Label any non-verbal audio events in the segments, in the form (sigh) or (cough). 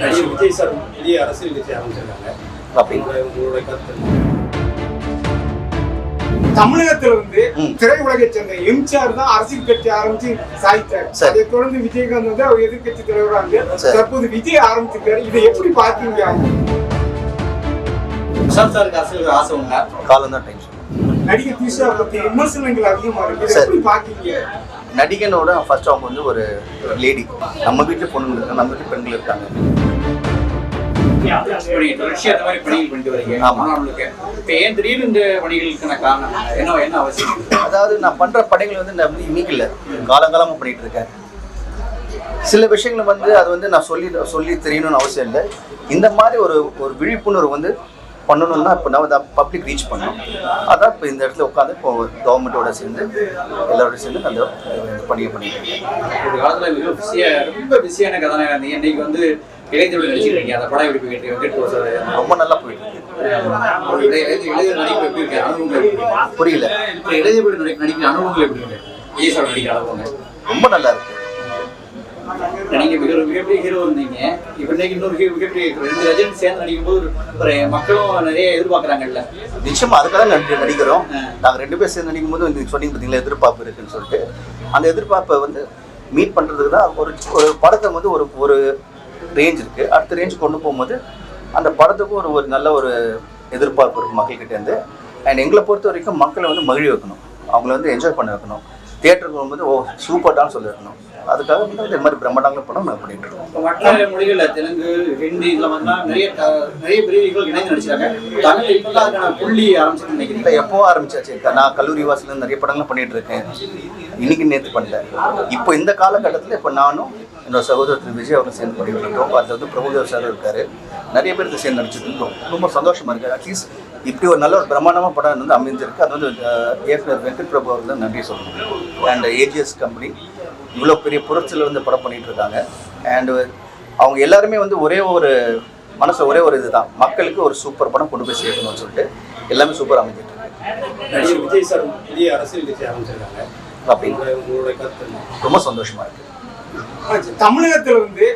நடிகர் விஜய் சார் புதிய அரசியல் கட்சி ஆரம்பிச்சிருக்காங்க. அப்படி. உங்களுடைய கருத்து? தமிழகத்துல வந்து. திரையுலகை சேர்ந்த எம்ஜிஆர் தான் அரசியல் கட்சி ஆரம்பிச்சு சாதித்தார் சரி. அதை தொடர்ந்து விஜயகாந்த் வந்து அவர் எதிர்கட்சி தலைவராக சரி. தற்போது விஜய் ஆரம்பிச்சிருக்காரு. இதை எப்படி பாத்தீங்க பிரசாந்த் சாருக்கு அரசியல் ஆசை உண்டா? காலம் தான் டைம் நடிகர் திஷா பத்தி விமர்சனங்கள் அதிகமா இருக்கு. எப்படி பாக்கீங்க நடிகனோட ஃபர்ஸ்ட் அவங்க வந்து ஒரு லேடி நம்ம வீட்டு பொண்ணுங்க இருக்காங்க நம்ம வீட்டு பெண்கள் இருக்காங்க. தொடர்ச்சியா அந்த மாதிரி பணிகள் பண்ணிட்டு வரீங்க. ஆமா. மாணவர்களுக்கு இப்போ ஏன் திடீர்னு இந்த பணிகளுக்கான காரணம்? என்ன என்ன அவசியம்? அதாவது நான் பண்ற படைகள் வந்து நான் இன்னைக்கு இல்லை. காலங்காலமாக பண்ணிட்டு இருக்கேன். சில விஷயங்கள் வந்து அது வந்து நான் சொல்லி சொல்லி தெரியணும்னு அவசியம் இல்லை. இந்த மாதிரி ஒரு ஒரு விழிப்புணர்வு வந்து பண்ணணும்னா இப்போ நம்ம பப்ளிக் ரீச் பண்ணணும். அதான் இப்போ இந்த இடத்துல உட்காந்து இப்போ கவர்மெண்ட்டோட சேர்ந்து எல்லாரோட சேர்ந்து அந்த பணியை பண்ணிட்டு இருக்கேன். ஒரு காலத்துல மிக பிஸியா ரொம்ப பிஸியான கதாநாயகன். இன்னைக்கு வந்து இளைஞர்கள் நடிச்சிருக்கீங்க அந்த படம் எப்படி போயிட்டு பிரசாத் ரொம்ப நல்லா போயிட்டு இளைஞர் நடிப்பு எப்படி இருக்கு? அனுபவங்கள் புரியல. இளைஞர்கள் நடி நடிக்கிற அனுபவங்கள் எப்படி இருக்கு? விஜய் நடிக்கிற அனுபவங்கள். ரொம்ப நல்லா இருக்கு. நீங்க மிக மிகப்பெரிய ஹீரோ இருந்தீங்க. இன்னைக்கு இன்னொரு மிகப்பெரிய. ரெண்டு லெஜண்ட் சேர்ந்து நடிக்கும் போது ஒரு மக்களும் நிறைய எதிர்பார்க்கறாங்கல்ல. நிச்சயமா அதுக்காக நடி நடிக்கிறோம். நாங்கள் ரெண்டு பேர் சேர்ந்து நடிக்கும் போது சொன்னீங்க பார்த்தீங்களா எதிர்பார்ப்பு இருக்குன்னு சொல்லிட்டு. அந்த எதிர்பார்ப்பை வந்து மீட் பண்ணுறதுக்கு தான் ஒரு ஒரு படத்தை வந்து ஒரு ஒரு ரேஞ்ச் இருக்குது அடுத்த ரேஞ்ச் கொண்டு போகும்போது அந்த படத்துக்கும் ஒரு ஒரு நல்ல ஒரு எதிர்பார்ப்பு இருக்குது மக்கள்கிட்டேருந்து அண்ட் எங்களை பொறுத்த வரைக்கும் மக்களை வந்து மகிழ வைக்கணும். அவங்கள வந்து என்ஜாய் பண்ண வைக்கணும். தியேட்டருக்கு போகும்போது ஓ சூப்பர்டான்னு சொல்லி வைக்கணும் அதுக்காக வந்து இந்த மாதிரி பிரம்மாண்டங்கள படம் நாங்கள் பண்ணிட்டு இருக்கோம். இப்போ மற்ற மொழிகள்ல தெலுங்கு ஹிந்தி இதுல மாதிரிலாம் நிறைய நிறைய பெரிய ஹீரோகள் இணைந்து நடிச்சாங்க தமிழ் இப்பதான் அதுக்கான புள்ளி ஆரம்பிச்சுன்னு இல்லை நினைக்கிறீங்க எப்போ ஆரம்பிச்சாச்சு? நான் கல்லூரி வாசல்ல நிறைய படங்கள் பண்ணிட்டு இருக்கேன். இன்னைக்கு நேற்று பண்ணல இப்போ இந்த காலகட்டத்தில் இப்போ நானும் என்னோட சகோதரர் திரு. விஜய் அவர்கள் சேர்ந்து பண்ணிட்டு இருக்கோம். அதில் வந்து பிரபுதேவ் சார் இருக்காரு. நிறைய பேர் இதை சேர்ந்து நடிச்சிட்டு இருக்கோம். ரொம்ப சந்தோஷமா இருக்கு. அட்லீஸ்ட் இப்படி ஒரு நல்ல ஒரு பிரம்மாண்டமான படம் வந்து அமைஞ்சிருக்கு அது வந்து இயக்குனர் வெங்கட் பிரபு அவர்கள் தான் நன்றி சொல்லணும். அண்ட் ஏஜிஎஸ் கம்பெனி இவ்வளோ பெரிய புரட்சியில் வந்து படம் பண்ணிட்டு இருக்காங்க. அண்ட் அவங்க எல்லாருமே வந்து ஒரே ஒரு மனசு ஒரே ஒரு இதுதான். மக்களுக்கு ஒரு சூப்பர் படம் கொண்டு போய் சேர்க்கணும்னு சொல்லிட்டு எல்லாமே சூப்பர் அமைஞ்சிட்டு நடிகர் விஜய் சார் புதிய அரசியல் கட்சி ஆரம்பிச்சிருக்காங்க. அப்படி உங்களுடைய உங்களுடைய கருத்து என்ன? ரொம்ப சந்தோஷமா இருக்கு. தமிழகத்துல வந்து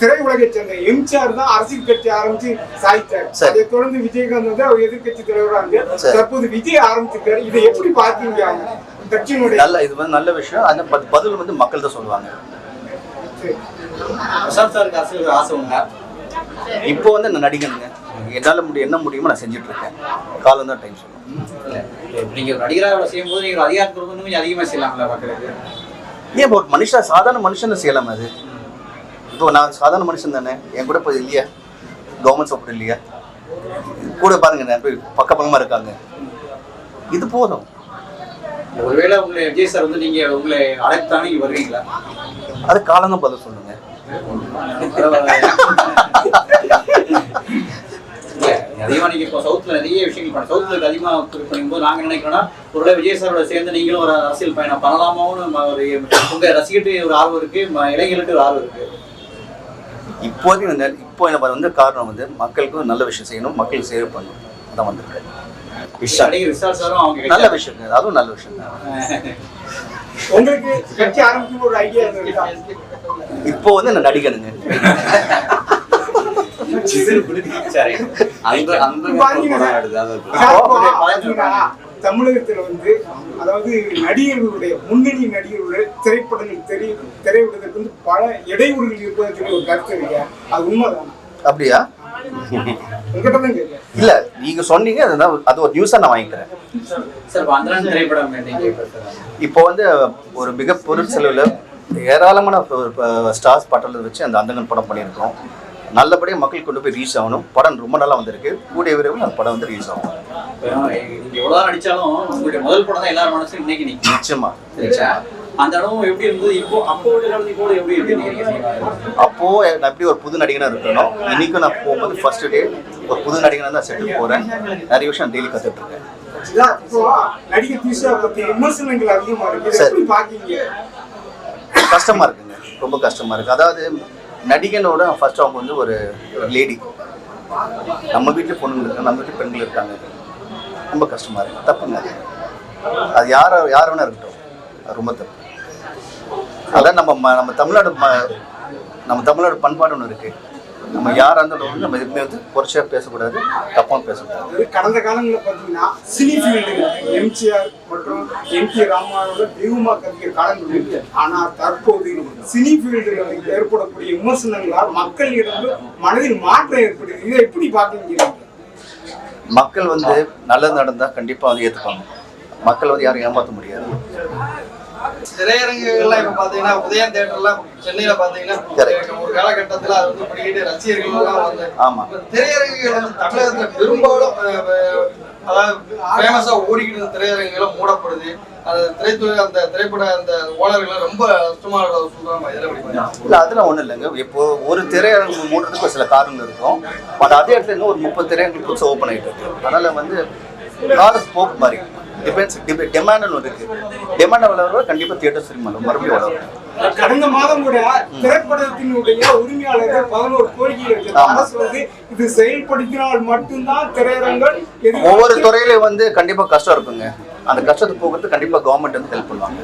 திரையுலகை சேர்ந்த எம்ஜிஆர் தான் அரசியல் கட்சி ஆரம்பிச்சு சாதித்தார் சரி. அதை தொடர்ந்து விஜயகாந்த் வந்து அவர் எதிர்கட்சி தலைவராக. தற்போது விஜய் ஆரம்பிச்சிருக்காரு. இதை எப்படி பாத்தீங்க கட்சியினுடைய நல்ல இது வந்து நல்ல விஷயம். அந்த பதில் வந்து மக்கள் தான் சொல்லுவாங்க. சரி. பிரசாந்த் சாருக்கு அரசியல் ஆசை உண்டா? இப்போ வந்து நான் நடிகனுங்க. என்னால் முடியும் என்ன முடியுமோ நான் செஞ்சுட்டு இருக்கேன் காலம் தான் டைம் சொல்லுவேன் இல்ல, இப்ப நீங்க ஒரு நடிகராக செய்யும் போது நீங்க ஒரு அதிகாரத்தில் வந்து இன்னும் கொஞ்சம் அதிகமா செய்யலாம்ல மக்களுக்கு. ஏன் ஒரு மனுஷா சாதாரண மனுஷனை செய்யலாம் அது? இப்போ நான் சாதாரண மனுஷன் தானே. என் கூட இப்போ இல்லையா? கவர்மெண்ட் சப்போர்ட் இல்லையா? கூட பாருங்க நான் போய் பக்க பக்கமாக இருக்காங்க. இது போதும். ஒருவேளை உங்களை விஜய் சார் வந்து நீங்க உங்களை அழைத்தானே வருவீங்களா? அது தான் பதில் சொல்லுங்க. இல்ல, அதிகமா நீங்க இப்போ சவுத்ல நிறைய விஷயங்கள் பண்ண சவுத்ல அதிகமா ஒத்துழைப்பு பண்ணும்போது நாங்க நினைக்கிறோம்னா ஒருவேளை விஜய் சாரோட சேர்ந்து நீங்களும் ஒரு அரசியல் பயணம் பண்ணலாமான்னு ஒரு உங்க ரசிகர்கிட்ட ஒரு ஆர்வம் இருக்கு ம- இளைஞர்களுக்கு ஒரு ஆர்வம் இருக்கு. இப்போதைக்கு இந்த நெ- இப்போ எனக்கு வந்து காரணம் வந்து மக்களுக்கு நல்ல விஷயம் செய்யணும் மக்களுக்கு சேவை பண்ணணும். அதான் சாரும் அவங்க நல்ல விஷயம் அதுவும் நல்ல விஷயம் தான். உங்களுக்கு கட்சி ஆரம்பிக்கும் ஒரு ஐடியா இருக்கா இப்போ வந்து நான் நடிகனுங்க (laughs) அந்த அந்த பாத்தீங்கன்னா, படம் எடுத்து அதை சார், இப்போ பாத்தீங்கன்னா, தமிழகத்துல வந்து அதாவது நடிகர்களுடைய முன்னணி நடிகர்களுடைய திரைப்படங்கள் தெரி திரைவிடுவதற்கு வந்து பல இடையூறுகள் இருப்பதற்கு ஒரு கருத்து இருக்கு. அது உண்மைதான்? அப்படியா? இல்ல நீங்க சொன்னீங்க அதுதான் அது ஒரு நியூஸா நான் வாங்கிக்கிறேன். சார் இப்ப வந்து ஒரு மிக பொருள் செலவில் ஏராளமான ஸ்டார்ஸ் பட்டலை வச்சு அந்த அந்தங்கன் படம் பண்ணியிருக்கோம் நல்லபடியாக மக்கள் கொண்டு போய் ரீச் ஆகணும். படம் ரொம்ப நல்லா வந்திருக்கு. கூடிய விரைவில் அந்த படம் வந்து ரீச் ஆகும். நீங்க எவ்வளவு நடிச்சாலும் உங்களுடைய முதல் படம் தான் எல்லாரும் மனசும் இன்னைக்கு நிச்சயமா? அந்த அனுபவம் எப்படி இருந்தது? இப்போ அப்போ இப்போ எப்படி இருக்கு? அப்போ நான் எப்படி ஒரு புது நடிகனா இருக்கணும் இன்னைக்கும் நான் போகும்போது ஃபர்ஸ்ட் டே ஒரு புது நடிகனா தான் செட்டுக்கு போறேன். நிறைய விஷயம் டெய்லி கத்துட்டு இருக்கேன். நடிகர் திஷா பத்தி விமர்சனங்கள் இருக்கு. கஷ்டமா இருக்குங்க. ரொம்ப கஷ்டமா இருக்கு. அதாவது நடிகனோட ஃபர்ஸ்ட் அவங்க வந்து ஒரு லேடி நம்ம வீட்டில் பொண்ணுங்க இருக்காங்க நம்ம வீட்டில் பெண்கள் இருக்காங்க. ரொம்ப கஷ்டமா இருக்கு. தப்புங்க. அது. அது யார யார் வேணா இருக்கட்டும். அது ரொம்ப தப்பு. அதான் நம்ம ம- நம்ம தமிழ்நாடு ம- நம்ம தமிழ்நாடு பண்பாடு ஒன்று இருக்குது நம்ம யாராக இருந்தாலும் நம்ம எதுவுமே வந்து குறைச்சியாக பேசக்கூடாது தப்பாக பேசக்கூடாது. கடந்த காலங்களில் பார்த்தீங்கன்னா சினி ஃபீல்டு எம்ஜிஆர் மற்றும் எம் கே ராமாவோட தெய்வமா கருதிய காலங்கள் ஆனால் தற்போது சினி ஃபீல்டுகளில் ஏற்படக்கூடிய விமர்சனங்களால் மக்களிடம் மனதில் மாற்றம் ஏற்படுது. இதை எப்படி பார்க்குறீங்க? மக்கள் வந்து நல்லது நடந்தால் கண்டிப்பாக வந்து ஏற்றுப்பாங்க மக்கள் வந்து யாரும் ஏமாற்ற முடியாது. திரையரங்குகள்லாம் இப்ப பாத்தீங்கன்னா உதயம் தேட்டர்லாம் சென்னையில பாத்தீங்கன்னா Correct. ஒரு காலகட்டத்துல அது வந்து படிக்கிட்டு ரசிகர்கள் எல்லாம் வந்து ஆமா. இப்ப திரையரங்குகள் வந்து தமிழகத்துல பெரும்பாலும் அதாவது ஃபேமஸா ஓடிக்கிட்டு இருந்த திரையரங்குகள் மூடப்படுது. அந்த திரைத்துறை அந்த திரைப்பட அந்த ஓனர்கள் ரொம்ப கஷ்டமா சொல்றாங்க இதில் எப்படி பாருங்க இல்லை அதெல்லாம் ஒன்றும் இல்லைங்க. இப்போ ஒரு திரையரங்கு மூடுறதுக்கு சில காரணங்கள் இருக்கும். பட் அதே இடத்துல இன்னும் ஒரு முப்பது திரையரங்கு புதுசாக ஓப்பன் ஆகிட்டு இருக்கு. அதனால வந்து காலம் போக்கு மாதிரி. டிபெண்ட்ஸ் டிமாண்ட் ஒன்று இருக்கு. டிமாண்ட் வளர கண்டிப்பாக தியேட்டர் சினிமா மறுபடியும் வளரும். கடந்த மாதம் கூட திரைப்படத்தினுடைய உரிமையாளர்கள் பதினோரு கோரிக்கை. அரசு வந்து இது செயல்படுத்தினால் மட்டும்தான் திரையரங்கள் ஒவ்வொரு துறையிலையும் வந்து கண்டிப்பாக கஷ்டம் இருக்குங்க. அந்த கஷ்டத்தை போக்குறது கண்டிப்பாக கவர்மெண்ட் வந்து ஹெல்ப் பண்ணுவாங்க.